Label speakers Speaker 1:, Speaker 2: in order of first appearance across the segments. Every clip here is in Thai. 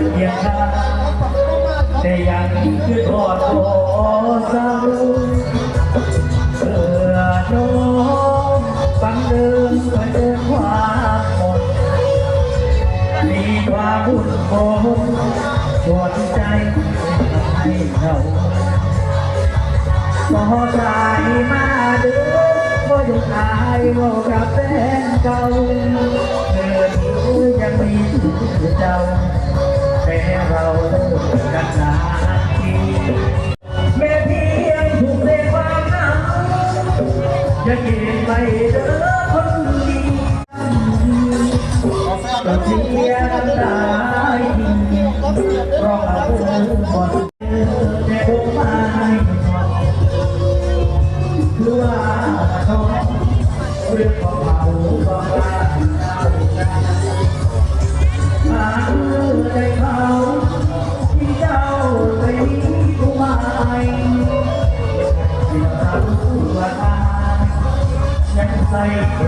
Speaker 1: นเพียงข้าแต่ยังคือทอดโอสาวเพื่อน้องฟังเดินเพื่อเดินความหมดมีความบุญโคนปวดใจให้เขาขอใจมาเด้อบ่อยู่อายบ่กับแฟนเก่าเกิดยังมีเจ้า แต่เราเลิกกันนา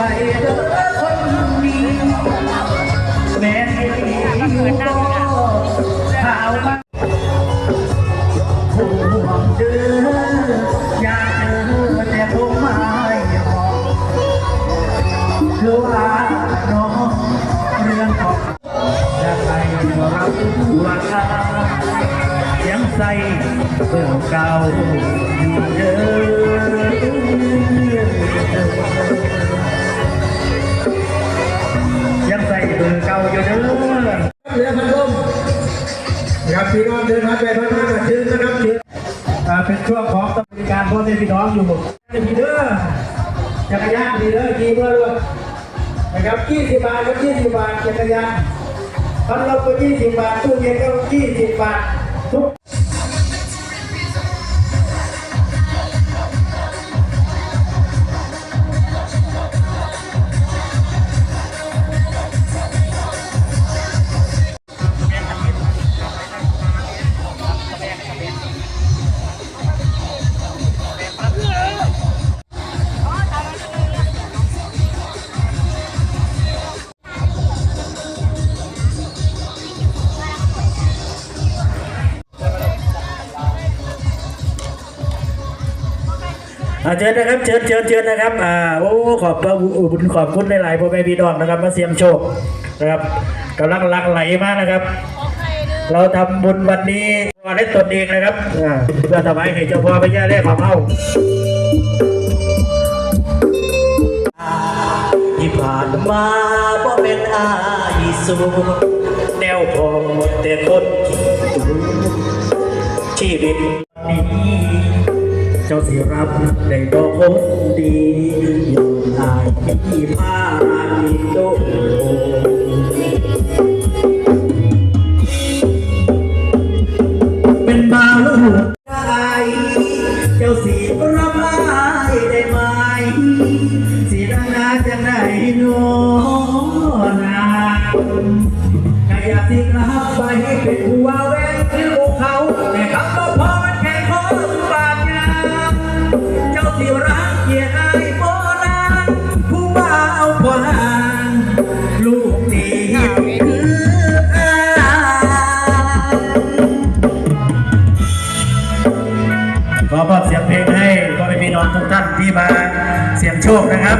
Speaker 1: ไปเด้อคนดีแม้ที่อยู่ก็ข่าวมาห่วงเด้ออยากเจอแต่ผมไม่บอกคือว่าน้องเรื่องของจะใครก็รับราคายังใส่เบื่อเก่าอยู่เด้อ
Speaker 2: พ่อ
Speaker 1: แม่พี่น้องอยู่
Speaker 2: จะมีเด้อจักรยานมีเด้อกี่เมื่อด้วยนะครับยี่สิบบาทก็ยี่สิบบาทจักรยานพัดลมก็ยี่สิบบาทตู้เย็นก็ยี่สิบบาททุก
Speaker 1: อ่าเชิญนะครับเชิญเชิญเชิญนะครับอ่าโอ้ขอบพระคุณขอบคุณหลายๆพ่อแม่พี่น้องนะครับ มาเสี่ยงโชคนะครับกำลังหลักไหลมากนะครับ เราทำบุญวันนี้วันได้ตนเองนะครับอ่าเพื่อถวายให้เจ้าพ่อพระยาแรกของเฮาที่ผ่านมาบ่เป็นอายสูแนวพอแต่คนที่ตูชีวิต เจ้าสิรับได้บอกคนดียอมลายที่พาดีโดเป็นบ่าวลูกชายเจ้าสีรับอายได้ไหมสีดังนาจังไหนโนนาใครอยากที่รับไปให้เป็นผู้ว่าแวงคือพวก ขอมอบเสียงเพลงให้พ่อแม่พี่น้องทุกท่านที่มาเสียงโชคนะครับ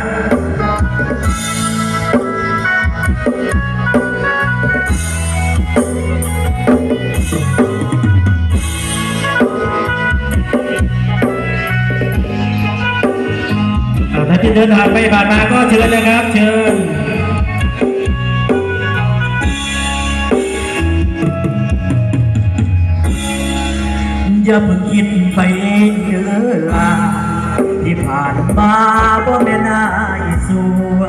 Speaker 1: อ่าที่เดินผ่านไปผ่านมาก็เชิญนะครับ เชิญ อย่าเพิ่งคิดไปเยอะลาที่ผ่านมาบ่แม่นายสัว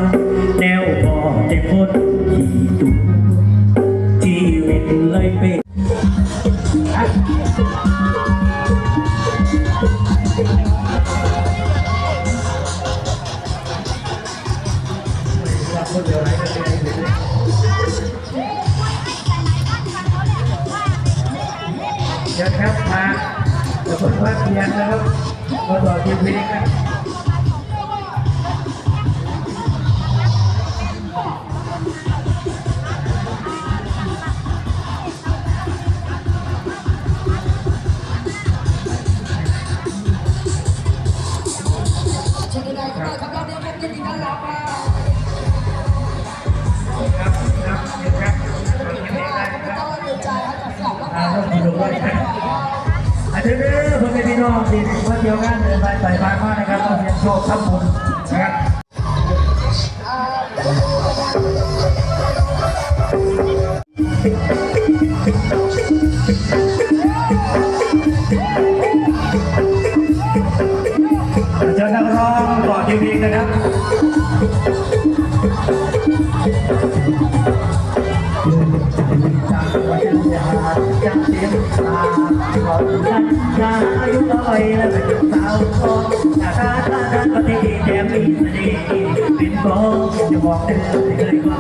Speaker 1: แนวบอกใจคน
Speaker 2: ที่ตุชีวิตเลยเป็น เดี๋ยวครับมาเดี๋ยวคนว่าเพียงนะครับมาต่อทีมเพลงนะครับครับครับ อ่าต้องมีดูด้วยนะอาจจะเด้อพ่อแม่พี่น้องที่มาเที่ยวงานเดินไปใส่บาตรมานะครับต้องเรียนโชคทำบุญนะครับเชิญนักร้องต่อทีวีนะครับ จากเสียงตาขอสัญญาอายุน้อยและเป็นสาวทองจากตาตาตาปฏิแถมมีเสน่ห์เป็นบองจะบอกเธอเลยว่า